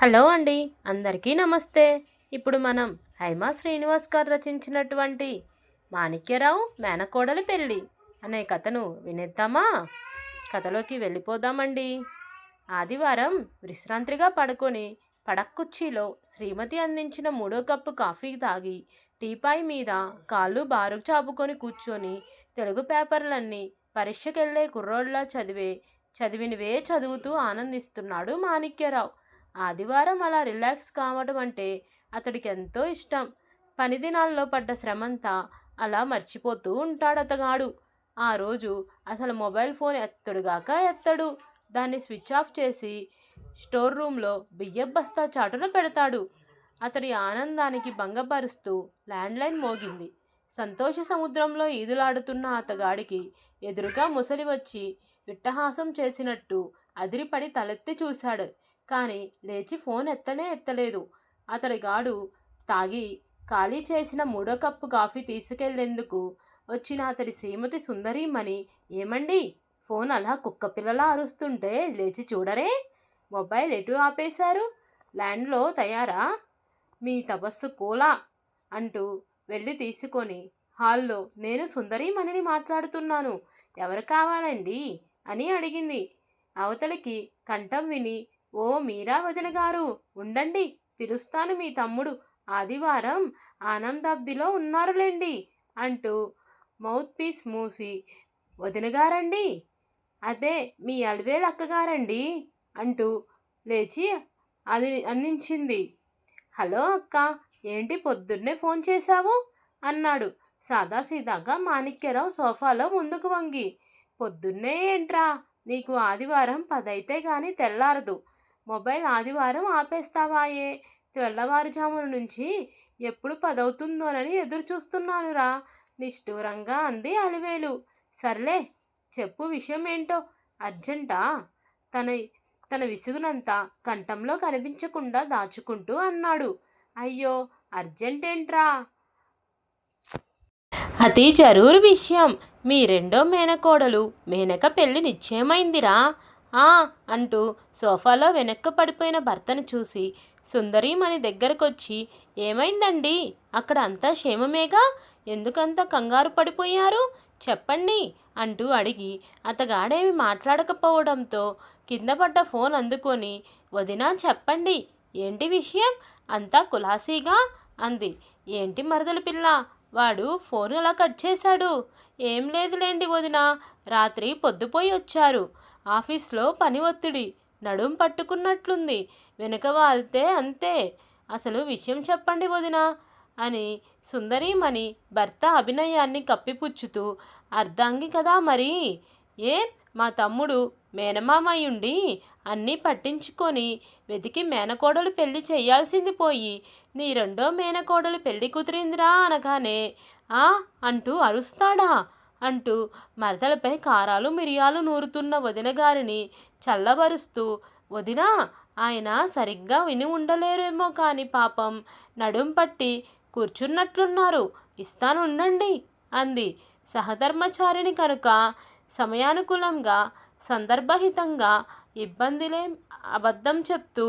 Hello అండి అందరికీ నమస్తే. ఇప్పుడు మనం హైమా శ్రీనివాస్ గారు రచించినటువంటి మాణిక్యరావు మేనకోడలి పెళ్ళి అనే కథను వినేద్దామా? కథలోకి వెళ్ళిపోదామండి. ఆదివారం విశ్రాంతిగా పడుకొని పడక్కుర్చీలో శ్రీమతి అందించిన మూడో కప్పు కాఫీ తాగి టీపాయ్ మీద కాళ్ళు బారు చాపుకొని కూర్చొని తెలుగు పేపర్లన్నీ పరీక్షకెళ్ళే కుర్రోళ్ళ చదివే చదివినవే చదువుతూ ఆనందిస్తున్నాడు మాణిక్యరావు. ఆదివారం అలా రిలాక్స్ కావడం అంటే అతడికి ఎంతో ఇష్టం. పని దినాల్లో పడ్డ శ్రమంతా అలా మర్చిపోతూ ఉంటాడు అతగాడు ఆ రోజు అసలు మొబైల్ ఫోన్ ఎత్తడుగాక ఎత్తడు. దాన్ని స్విచ్ ఆఫ్ చేసి స్టోర్ రూమ్లో బియ్యం బస్తా చాటున పెడతాడు. అతడి ఆనందానికి భంగపరుస్తూ ల్యాండ్లైన్ మోగింది. సంతోష సముద్రంలో ఈదులాడుతున్న అతగాడికి ఎదురుగా ముసలి వచ్చి విట్టహాసం చేసినట్టు అదిరిపడి తలెత్తి చూశాడు. కానీ లేచి ఫోన్ ఎత్తనే ఎత్తలేదు. అతడి గాడు తాగి ఖాళీ చేసిన మూడో కప్పు కాఫీ తీసుకెళ్ళేందుకు వచ్చిన అతడి శ్రీమతి సుందరీమణి ఏమండి? ఫోన్ అలా కుక్క పిల్లలా అరుస్తుంటే లేచి చూడరే? మొబైల్ ఎటు ఆపేశారు? ల్యాండ్లో తయారా? మీ తపస్సు కోలా అంటూ వెళ్ళి తీసుకొని హాల్లో నేను సుందరీమణిని మాట్లాడుతున్నాను. ఎవరు కావాలండి? అని అడిగింది. అవతలికి కంఠం విని ఓ మీరా వదిన గారు ఉండండి. పిలుస్తాను మీ తమ్ముడు. ఆదివారం ఆనందాబ్దిలో ఉన్నారులేండి అంటూ మౌత్ పీస్ మూసి వదినగారండి అదే మీ అలివేలు అక్కగారండి? అంటూ లేచి అది అందించింది. హలో అక్క ఏంటి పొద్దున్నే ఫోన్ చేశావు? అన్నాడు సాదాసీదాగా మాణిక్యరావు సోఫాలో ముందుకు వంగి. పొద్దున్నే ఏంట్రా? నీకు ఆదివారం పదైతే గాని తెల్లారదు. మొబైల్ ఆదివారం ఆపేస్తావాయే. తెల్లవారుజామున నుంచి ఎప్పుడు పదవుతుందోనని ఎదురు చూస్తున్నానురా నిష్ఠూరంగా అంది అలివేలు. సర్లే చెప్పు విషయం ఏంటో అర్జెంటా? తన తన విసుగునంతా కంఠంలో కనిపించకుండా దాచుకుంటూ అన్నాడు. అయ్యో అర్జెంటేంట్రా? అతి జరూరు విషయం. మీ రెండో మేనకోడలు మేనక పెళ్ళి నిశ్చయమైందిరా. ఆ! అంటూ సోఫాలో వెనక్కు పడిపోయిన భర్తను చూసి సుందరీమణి దగ్గరకొచ్చి ఏమైందండి? అక్కడ అంతా క్షేమమేగా? ఎందుకంత కంగారు పడిపోయారు? చెప్పండి అంటూ అడిగి అతగాడేమి మాట్లాడకపోవడంతో కింద పడ్డ ఫోన్ అందుకొని వదినా చెప్పండి ఏంటి విషయం? అంతా కులాసీగా? అంది. ఏంటి మరదలు పిల్ల? వాడు ఫోన్ అలా కట్ చేశాడు? ఏం లేదులేండి వదిన రాత్రి పొద్దుపోయి వచ్చారు. ఆఫీస్లో పని ఒత్తిడి నడుం పట్టుకున్నట్లుంది. వెనుక వాళ్తే అంతే. అసలు విషయం చెప్పండి వదిన అని సుందరీమణి భర్త అభినయాన్ని కప్పిపుచ్చుతూ అర్ధాంగి కదా మరి? ఏ? మా తమ్ముడు మేనమామయ్యుండి అన్నీ పట్టించుకొని వెతికి మేనకోడలు పెళ్ళి చేయాల్సింది పోయి నీ రెండో మేనకోడలు పెళ్ళి కుదిరిందిరా అనగానే ఆ? అంటూ అరుస్తాడా? అంటూ మరదలపై కారాలు మిరియాలు నూరుతున్న వదిన గారిని చల్లబరుస్తూ వదిన ఆయన సరిగ్గా విని ఉండలేరేమో కానీ పాపం నడుం పట్టి కూర్చున్నట్లున్నారు. ఇస్తాను ఉండండి అంది సహధర్మచారిని కనుక సమయానుకూలంగా సందర్భహితంగా ఇబ్బందిలే అబద్ధం చెప్తూ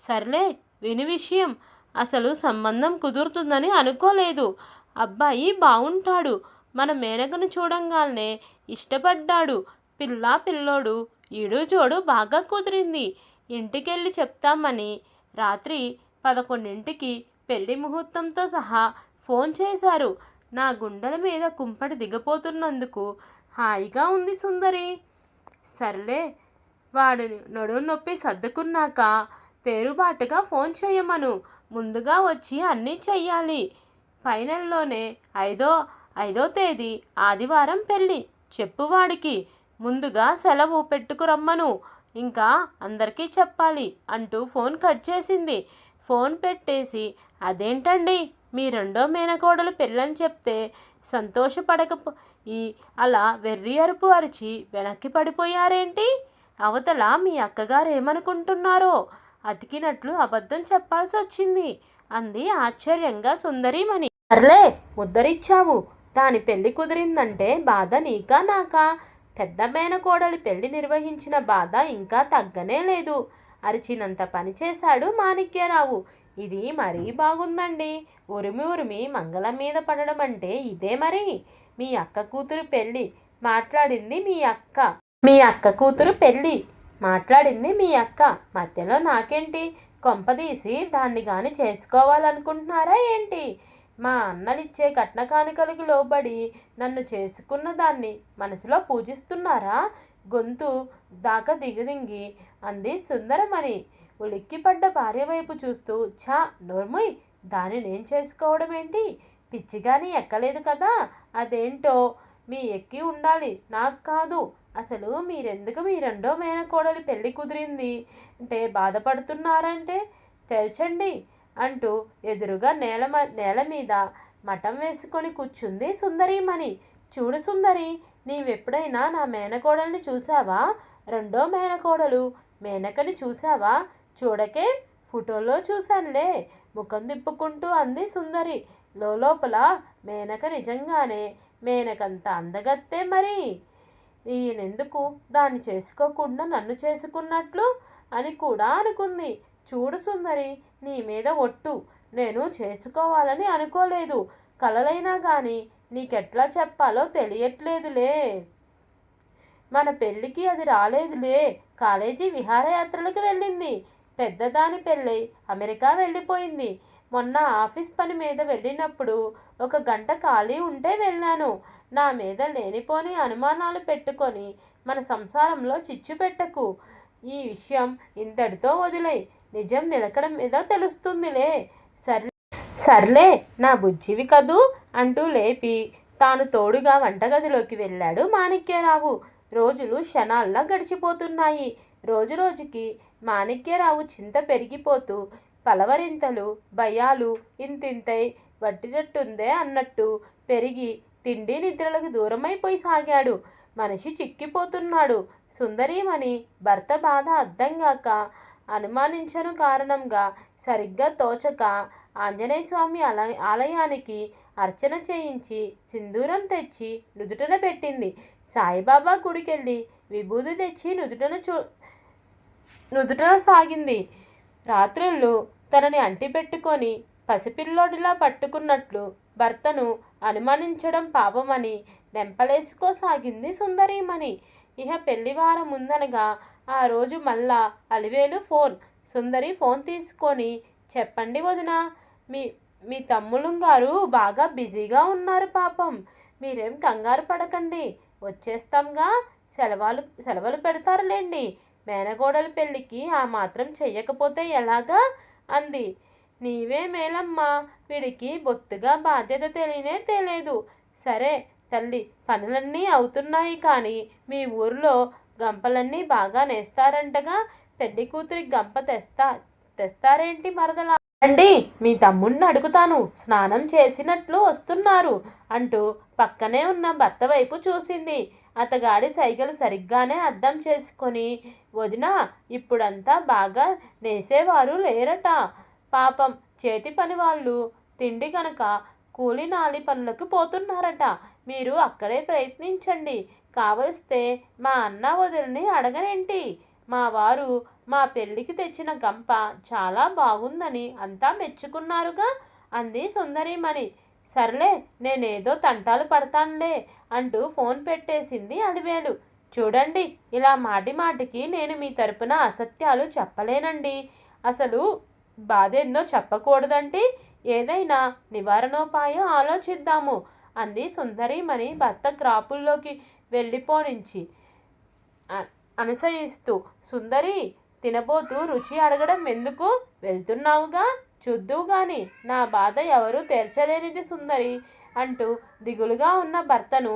సర్లే విని విషయం. అసలు సంబంధం కుదురుతుందని అనుకోలేదు. అబ్బాయి బాగుంటాడు మన మేనకను చూడంగానే ఇష్టపడ్డాడు. పిల్లా పిల్లోడు ఈడు జోడు బాగా కుదిరింది. ఇంటికెళ్ళి చెప్తామని రాత్రి పదకొండింటికి పెళ్ళి ముహూర్తంతో సహా ఫోన్ చేశారు. నా గుండెల మీద కుంపటి దిగపోతున్నందుకు హాయిగా ఉంది సుందరి. సర్లే వాడు నడుము నొప్పి సర్దుకున్నాక తేరుబాటుగా ఫోన్ చేయమను. ముందుగా వచ్చి అన్నీ చెయ్యాలి. ఫైనల్లోనే ఐదో ఐదో తేదీ ఆదివారం పెళ్ళి. చెప్పు వాడికి ముందుగా సెలవు పెట్టుకురమ్మను. ఇంకా అందరికీ చెప్పాలి అంటూ ఫోన్ కట్ చేసింది. ఫోన్ పెట్టేసి అదేంటండి? మీ రెండో మేనకోడలు పెళ్ళని చెప్తే సంతోషపడక ఈ అలా వెర్రి అరుపు అరిచి వెనక్కి పడిపోయారేంటి? అవతల మీ అక్కగారు ఏమనుకుంటున్నారో అతికినట్లు అబద్ధం చెప్పాల్సి వచ్చింది అంది ఆశ్చర్యంగా సుందరీమణి. సర్లే ముద్దరిచ్చావు. దాని పెళ్ళి కుదిరిందంటే బాధ నీకా నాకా? పెద్ద మేనకోడలి పెళ్ళి నిర్వహించిన బాధ ఇంకా తగ్గనే లేదు. అరిచినంత పని చేశాడు మాణిక్యరావు. ఇది మరీ బాగుందండి. ఉరిమి ఉరిమి మంగళం మీద పడడం అంటే ఇదే మరి. మీ అక్క కూతురు పెళ్ళి మాట్లాడింది మీ అక్క. మీ అక్క కూతురు పెళ్ళి మాట్లాడింది మీ అక్క. మధ్యలో నాకేంటి? కొంపదీసి దాన్ని కానీ చేసుకోవాలనుకుంటున్నారా ఏంటి? మా అన్నలిచ్చే కట్న కానుకలకు లోబడి నన్ను చేసుకున్న దాన్ని మనసులో పూజిస్తున్నారా? గొంతు దాకా దిగదింగి అంది సుందరమణి. ఉలిక్కిపడ్డ భార్య వైపు చూస్తూ ఛా నోర్ముయ్ దాన్ని నేను చేసుకోవడం ఏంటి పిచ్చిగాని ఎక్కలేదు కదా? అదేంటో? మీ ఎక్కి ఉండాలి నాకు కాదు. అసలు మీరెందుకు మీ రెండో మేనకోడలి పెళ్ళి కుదిరింది? అంటే బాధపడుతున్నారంటే? తెల్చండి. అంటూ ఎదురుగా నేల మ- నేల మీద మఠం వేసుకొని కూర్చుంది సుందరీమణి. చూడు సుందరి నీవెప్పుడైనా నా మేనకోడల్ని చూసావా రెండో మేనకోడలు మేనకని చూసావా చూడకే ఫోటోలో చూశానులే. ముఖం తిప్పుకుంటూ అంది సుందరి. లోపల మేనక నిజంగానే మేనకంత అందగత్తే మరి. ఈయనెందుకు దాన్ని చేసుకోకుండా నన్ను చేసుకున్నట్లు అని కూడా అనుకుంది. చూడు సుందరి నీ మీద ఒట్టు. నేను చేసుకోవాలని అనుకోలేదు. కలలైనా కానీ నీకెట్లా చెప్పాలో తెలియట్లేదులే. మన పెళ్ళికి అది రాలేదులే. కాలేజీ విహారయాత్రలకు వెళ్ళింది. పెద్దదాని పెళ్ళై అమెరికా వెళ్ళిపోయింది. మొన్న ఆఫీస్ పని మీద వెళ్ళినప్పుడు ఒక గంట ఖాళీ ఉంటే వెళ్ళాను. నా మీద లేనిపోని అనుమానాలు పెట్టుకొని మన సంసారంలో చిచ్చు పెట్టకు. ఈ విషయం ఇంతటితో వదిలే నిజం నిలకడ మీద తెలుస్తుందిలే. సర్లే సర్లే నా బుజ్జివి కదూ అంటూ లేపి తాను తోడుగా వంటగదిలోకి వెళ్ళాడు మాణిక్యరావు. రోజులు క్షణాల్లో గడిచిపోతున్నాయి. రోజు రోజుకి మాణిక్యరావు చింత పెరిగిపోతూ పలవరింతలు భయాలు ఇంతింతై వట్టినట్టుందే అన్నట్టు పెరిగి తిండి నిద్రలకు దూరమైపోయి సాగాడు. మనిషి చిక్కిపోతున్నాడు. సుందరీమణి భర్త బాధ అర్థం కాక అనుమానించను కారణంగా సరిగ్గా తోచక ఆంజనేయ స్వామి ఆలయానికి అర్చన చేయించి సింధూరం తెచ్చి నుదుటన పెట్టింది. సాయిబాబా గుడికెళ్ళి విభూది తెచ్చి నుదుటన చూ నుదుటన సాగింది. రాత్రుళ్ళు తనని అంటిపెట్టుకొని పసిపిల్లోడిలా పట్టుకున్నట్లు భర్తను అనుమానించడం పాపమని దెంపలేసుకోసాగింది సుందరీమణి. ఇహ పెళ్ళివారం ముందనగా ఆ రోజు మళ్ళా అలివేలు ఫోన్. సుందరి ఫోన్ తీసుకొని చెప్పండి వదిన మీ మీ తమ్ముళ్ళు గారు బాగా బిజీగా ఉన్నారు పాపం. మీరేం కంగారు పడకండి. వచ్చేస్తాంగా. సెలవులు సెలవులు పెడతారులేండి. మేనగోడల పెళ్ళికి ఆ మాత్రం చెయ్యకపోతే ఎలాగా? అంది. నీవే మేలమ్మా. వీడికి బొత్తుగా బాధ్యత తెలియనే తెలియదు. సరే తల్లి పనులన్నీ అవుతున్నాయి కానీ మీ ఊర్లో గంపలన్నీ బాగా నేస్తారంటగా పెళ్ళి కూతురి గంప తెస్తా తెస్తారేంటి మరదలా? అండి మీ తమ్ముడిని అడుగుతాను స్నానం చేసినట్లు వస్తున్నారు అంటూ పక్కనే ఉన్న భర్త వైపు చూసింది. అతగాడి సైగలు సరిగ్గానే అర్థం చేసుకొని వదిన ఇప్పుడంతా బాగా నేసేవారు లేరట. పాపం చేతి పని వాళ్ళు తిండి కనుక కూలి నాలి పనులకు పోతున్నారట. మీరు అక్కడే ప్రయత్నించండి. కావలిస్తే మా అన్న వదిలిని అడగనేంటి? మా వారు మా పెళ్ళికి తెచ్చిన గంప చాలా బాగుందని అంతా మెచ్చుకున్నారుగా అంది సుందరీమణి. సర్లే నేనేదో తంటాలు పడతానులే అంటూ ఫోన్ పెట్టేసింది అలివేలు. చూడండి ఇలా మాటి మాటికి నేను మీ తరపున అసత్యాలు చెప్పలేనండి. అసలు బాధ ఏందో చెప్పకూడదంటే ఏదైనా నివారణోపాయం ఆలోచిద్దాము అంది సుందరీమణి భర్త క్రాపుల్లోకి. వెళ్ళిపోనించి. అనుసరిస్తూ సుందరి తినబోతూ రుచి అడగడం ఎందుకు? వెళ్తున్నావుగా? చూద్దువు గాని నా బాధ ఎవరూ తీర్చలేనిది సుందరి అంటూ దిగులుగా ఉన్న భర్తను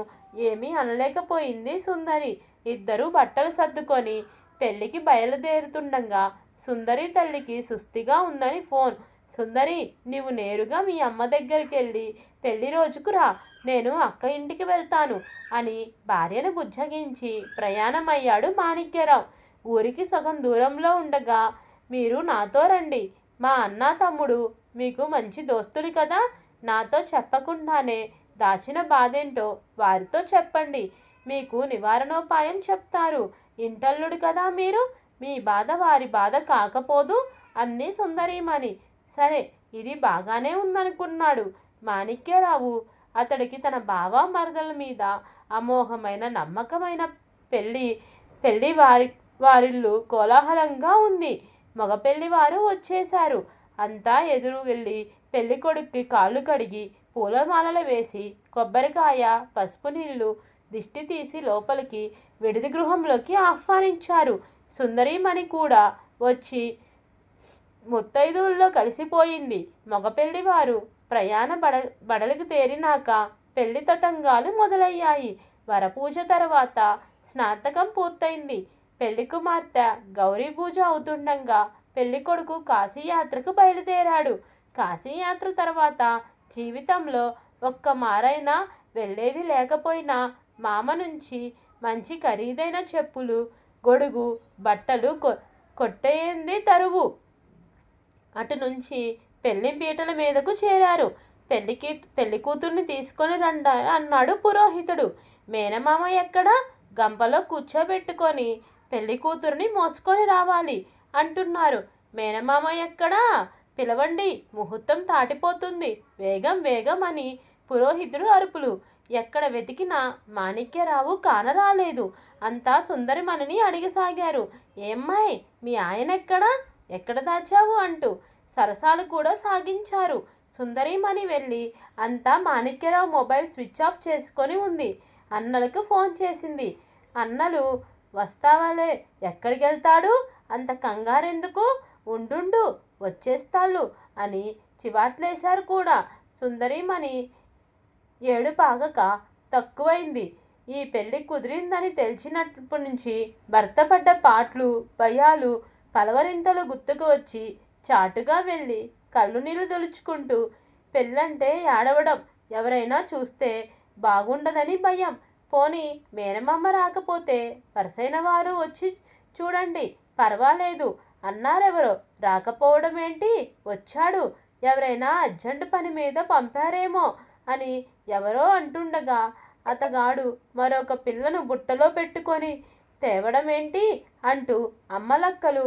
ఏమీ అనలేకపోయింది సుందరి. ఇద్దరూ బట్టలు సర్దుకొని పెళ్ళికి బయలుదేరుతుండగా సుందరి తల్లికి సుస్థిగా ఉందని ఫోన్. సుందరి నీవు నేరుగా మీ అమ్మ దగ్గరికి వెళ్ళి పెళ్ళి రోజుకు రా నేను అక్క ఇంటికి వెళ్తాను అని భార్యను బుజ్జగించి ప్రయాణమయ్యాడు మాణిక్యరావు. ఊరికి సగం దూరంలో ఉండగా మీరు నాతో రండి. మా అన్న తమ్ముడు మీకు మంచి దోస్తులు కదా నాతో చెప్పకుండానే దాచిన బాధేంటో వారితో చెప్పండి. మీకు నివారణోపాయం చెప్తారు. ఇంటల్లుడు కదా మీరు మీ బాధ వారి బాధ కాకపోదు అంది సుందరీమణి. సరే ఇది బాగానే ఉందనుకున్నాడు. మాణిక్యరావు అతడికి తన బావ మరదల మీద అమోఘమైన నమ్మకమైన పెళ్ళి పెళ్ళి వారి వారిల్లు కోలాహలంగా ఉంది. మగ పెళ్ళివారు వచ్చేశారు. అంతా ఎదురు వెళ్ళి పెళ్ళి కొడుక్కి కాళ్ళు కడిగి పూలమాలలు వేసి కొబ్బరికాయ పసుపు నీళ్ళు దిష్టి తీసి లోపలికి విడిది గృహంలోకి ఆహ్వానించారు. సుందరీమణి కూడా వచ్చి ముత్తైదువుల్లో కలిసిపోయింది మగ పెళ్ళివారు ప్రయాణ బడ బడలికి తేరినాక పెళ్ళి తతంగాలు మొదలయ్యాయి. వరపూజ తర్వాత స్నాతకం పూర్తయింది. పెళ్ళి కుమార్తె గౌరీ పూజ అవుతుండగా పెళ్ళి కొడుకు కాశీయాత్రకు బయలుదేరాడు. కాశీయాత్ర తర్వాత జీవితంలో ఒక్క మారైనా వెళ్ళేది లేకపోయినా మామ నుంచి మంచి ఖరీదైన చెప్పులు గొడుగు బట్టలు కొ కొట్టేయింది తరువు. అటు నుంచి పెళ్ళి పీటల మీదకు చేరారు. పెళ్ళికి పెళ్ళి కూతుర్ని తీసుకొని రండ అన్నాడు పురోహితుడు. మేనమామ ఎక్కడ? గంపలో కూర్చోబెట్టుకొని పెళ్ళి కూతుర్ని మోసుకొని రావాలి అంటున్నారు. మేనమామ ఎక్కడా? పిలవండి ముహూర్తం తాటిపోతుంది. వేగం వేగం అని పురోహితుడు అరుపులు. ఎక్కడ వెతికినా మాణిక్యరావు కానరాలేదు అంతా సుందరిమణిని అడిగసాగారు ఏమ్మాయ్ మీ ఆయన ఎక్కడా? ఎక్కడ దాచావు అంటూ సరసాలు కూడా సాగించారు. సుందరిమణి వెళ్ళి అంతా మాణిక్యరావు మొబైల్ స్విచ్ ఆఫ్ చేసుకొని ఉంది. అన్నలకు ఫోన్ చేసింది. అన్నలు వస్తావాలే ఎక్కడికి వెళ్తాడు అంత కంగారెందుకు? ఉండుండు వచ్చేస్తాళ్ళు అని చివాట్లేశారు కూడా. సుందరిమణి ఏడు పాగక తక్కువైంది. ఈ పెళ్ళి కుదిరిందని తెలిసినప్పటి నుంచి భర్త పడ్డ పాట్లు భయాలు పలవరింతలు గుర్తుకు వచ్చి చాటుగా వెళ్ళి కళ్ళు నీళ్ళు తుడుచుకుంటూ పెళ్ళంటే ఏడవడం ఎవరైనా చూస్తే బాగుండదని భయం. పోనీ మేనమామ రాకపోతే వరుసైన వారు వచ్చి చూడండి పర్వాలేదు. అన్నారెవరో రాకపోవడం ఏంటి? వచ్చాడు. ఎవరైనా అర్జెంటు పని మీద పంపారేమో అని ఎవరో అంటుండగా అతగాడు మరొక పిల్లను బుట్టలో పెట్టుకొని తేవడం ఏంటి అంటూ అమ్మలక్కలు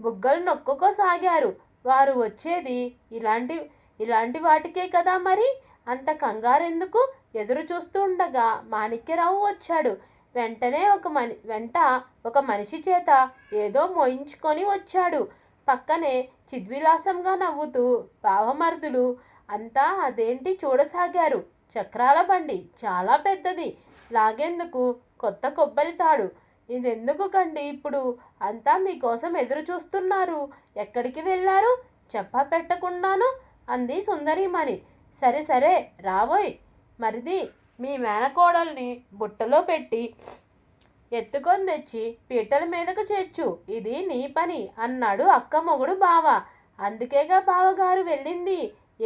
బుగ్గలు నొక్కుకోసాగారు వారు వచ్చేది ఇలాంటి ఇలాంటి వాటికే కదా మరి? అంత కంగారెందుకు? ఎదురు చూస్తూ ఉండగా మాణిక్యరావు వచ్చాడు. వెంటనే ఒక మని వెంట ఒక మనిషి చేత ఏదో మోయించుకొని వచ్చాడు. పక్కనే చిద్విలాసంగా నవ్వుతూ భావమర్దులు అంతా అదేంటి చూడసాగారు. చక్రాల బండి చాలా పెద్దది. లాగేందుకు? కొత్త కొబ్బరి తాడు. ఇదెందుకు కండి ఇప్పుడు? అంతా మీకోసం ఎదురు చూస్తున్నారు. ఎక్కడికి వెళ్ళారు? చెప్పా పెట్టకుండాను అంది సుందరీమణి. సరే సరే రావోయ్. మరిది మీ మేనకోడల్ని బుట్టలో పెట్టి ఎత్తుకొని తెచ్చి పీటల మీదకు చేర్చు. ఇది నీ పని అన్నాడు అక్క మొగుడు బావ. అందుకేగా బావగారు వెళ్ళింది?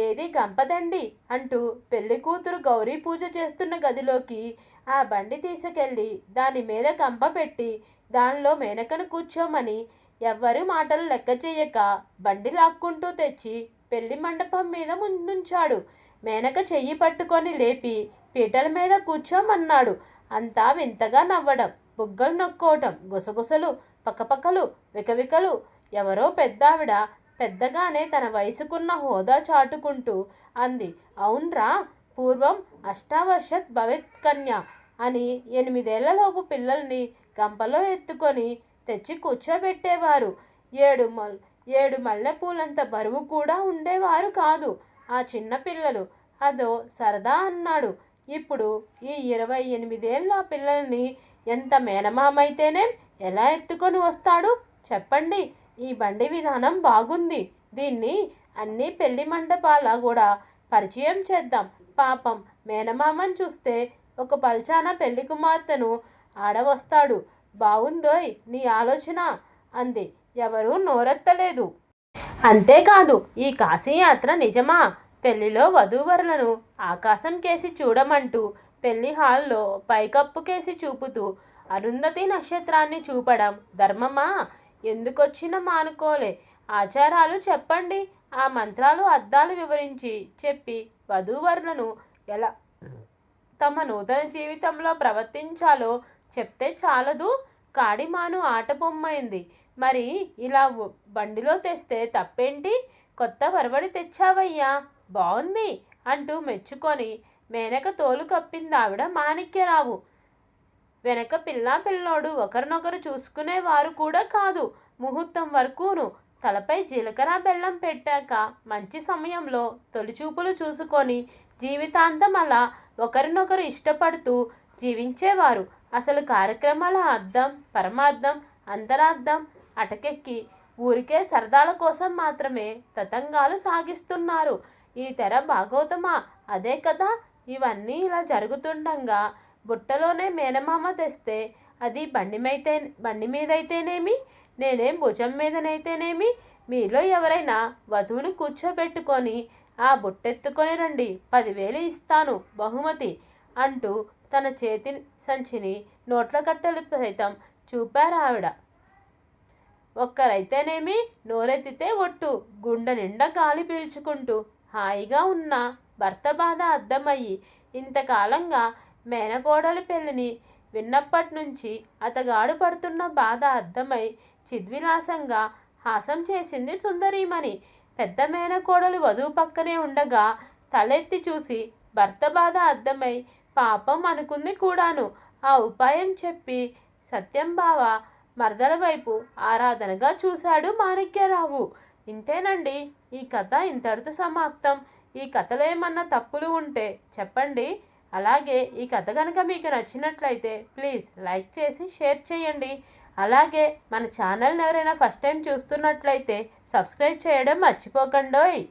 ఏది గంపదండి? అంటూ పెళ్ళి కూతురు గౌరీ పూజ చేస్తున్న గదిలోకి ఆ బండి తీసుకెళ్ళి దాని మీద కంప పెట్టి దానిలో మేనకను కూర్చోమని ఎవ్వరి మాటలు లెక్క చేయక బండి లాక్కుంటూ తెచ్చి పెళ్ళి మండపం మీద ముందుంచాడు. మేనక చెయ్యి పట్టుకొని లేపి పీటల మీద కూర్చోమన్నాడు. అంతా వింతగా నవ్వడం బుగ్గలు నొక్కోవటం గుసగుసలు పక్కపక్కలు వికవికలు. ఎవరో పెద్దావిడ పెద్దగానే తన వయసుకున్న హోదా చాటుకుంటూ అంది. అవునరా పూర్వం అష్టావర్షత్ భవిత్ కన్య అని ఎనిమిదేళ్ళలోపు పిల్లల్ని గంపలో ఎత్తుకొని తెచ్చి కూర్చోబెట్టేవారు. ఏడు మల్ ఏడు మల్లెపూలంత బరువు కూడా ఉండేవారు కాదు. ఆ చిన్న పిల్లలు అదో సరదా అన్నాడు. ఇప్పుడు ఈ ఇరవై ఎనిమిదేళ్ళ పిల్లల్ని ఎంత మేనమామైతేనే ఎలా ఎత్తుకొని వస్తాడు? చెప్పండి. ఈ బండి విధానం బాగుంది. దీన్ని అన్ని పెళ్ళి మండపాల కూడా పరిచయం చేద్దాం. పాపం మేనమామని చూస్తే ఒక పల్చాన పెళ్ళి కుమార్తెను ఆడవస్తాడు. బాగుందోయ్ నీ ఆలోచన అంది. ఎవరూ నోరెత్తలేదు. అంతేకాదు ఈ కాశీయాత్ర నిజమా? పెళ్ళిలో వధూవరులను ఆకాశం కేసి చూడమంటూ పెళ్ళి హాల్లో పైకప్పు కేసి చూపుతూ అరుంధతి నక్షత్రాన్ని చూపడం ధర్మమా? ఎందుకొచ్చిన మానుకోలే? ఆచారాలు చెప్పండి. ఆ మంత్రాలు అద్దాలు వివరించి చెప్పి వధూవరులను ఎలా తమ నూతన జీవితంలో ప్రవర్తించాలో చెప్తే చాలదు. కాడిమాను ఆట బొమ్మైంది మరి ఇలా బండిలో తెస్తే తప్పేంటి? కొత్త వరవడి తెచ్చావయ్యా. బాగుంది అంటూ మెచ్చుకొని మేనక తోలు కప్పింది ఆవిడ మాణిక్యరావు. వెనక పిల్లా పిల్లోడు ఒకరినొకరు చూసుకునేవారు కూడా కాదు. ముహూర్తం వరకును తలపై జీలకర్ర బెల్లం పెట్టాక మంచి సమయంలో తొలిచూపులు చూసుకొని జీవితాంతం అలా ఒకరినొకరు ఇష్టపడుతూ జీవించేవారు. అసలు కార్యక్రమాల అర్థం పరమార్థం అంతరార్థం అటకెక్కి ఊరికే సరదాల కోసం మాత్రమే తతంగాలు సాగిస్తున్నారు. ఈ తెర భాగవతమా అదే కదా! ఇవన్నీ ఇలా జరుగుతుండగా బుట్టలోనే మేనమామ తెస్తే అది బండి మీద బండి మీదైతేనేమి? నేనేం భుజం మీదనైతేనేమి? మీలో ఎవరైనా వధువుని కూర్చోబెట్టుకొని ఆ బుట్టెత్తుకొని రండి పదివేలు ఇస్తాను బహుమతి అంటూ తన చేతి సంచిని నోట్ల కట్టలు సైతం చూపారు ఆవిడ ఒక్కరైతేనేమి నోరెత్తితే ఒట్టు గుండె నిండా గాలి పీల్చుకుంటూ హాయిగా ఉన్న భర్త బాధ అర్థమయ్యి ఇంతకాలంగా మేనకోడలి పెళ్ళిని విన్నప్పటి నుంచి అతగాడు పడుతున్న బాధ అర్థమై చిద్విలాసంగా హాసం చేసింది సుందరీమణి. పెద్ద మేనకోడలు వధువు పక్కనే ఉండగా తలెత్తి చూసి భర్త బాధ అర్థమై పాపం అనుకుంది కూడాను. ఆ ఉపాయం చెప్పి సత్యం బావ మరదల వైపు ఆరాధనగా చూశాడు మాణిక్యరావు. ఇంతేనండి ఈ కథ ఇంతటితో సమాప్తం. ఈ కథలో ఏమన్నా తప్పులు ఉంటే చెప్పండి. అలాగే ఈ కథ కనుక మీకు నచ్చినట్లయితే ప్లీజ్ లైక్ చేసి షేర్ చేయండి. అలాగే మన ఛానల్ని ఎవరైనా ఫస్ట్ టైం చూస్తున్నట్లయితే సబ్స్క్రైబ్ చేయడం మర్చిపోకండోయ్.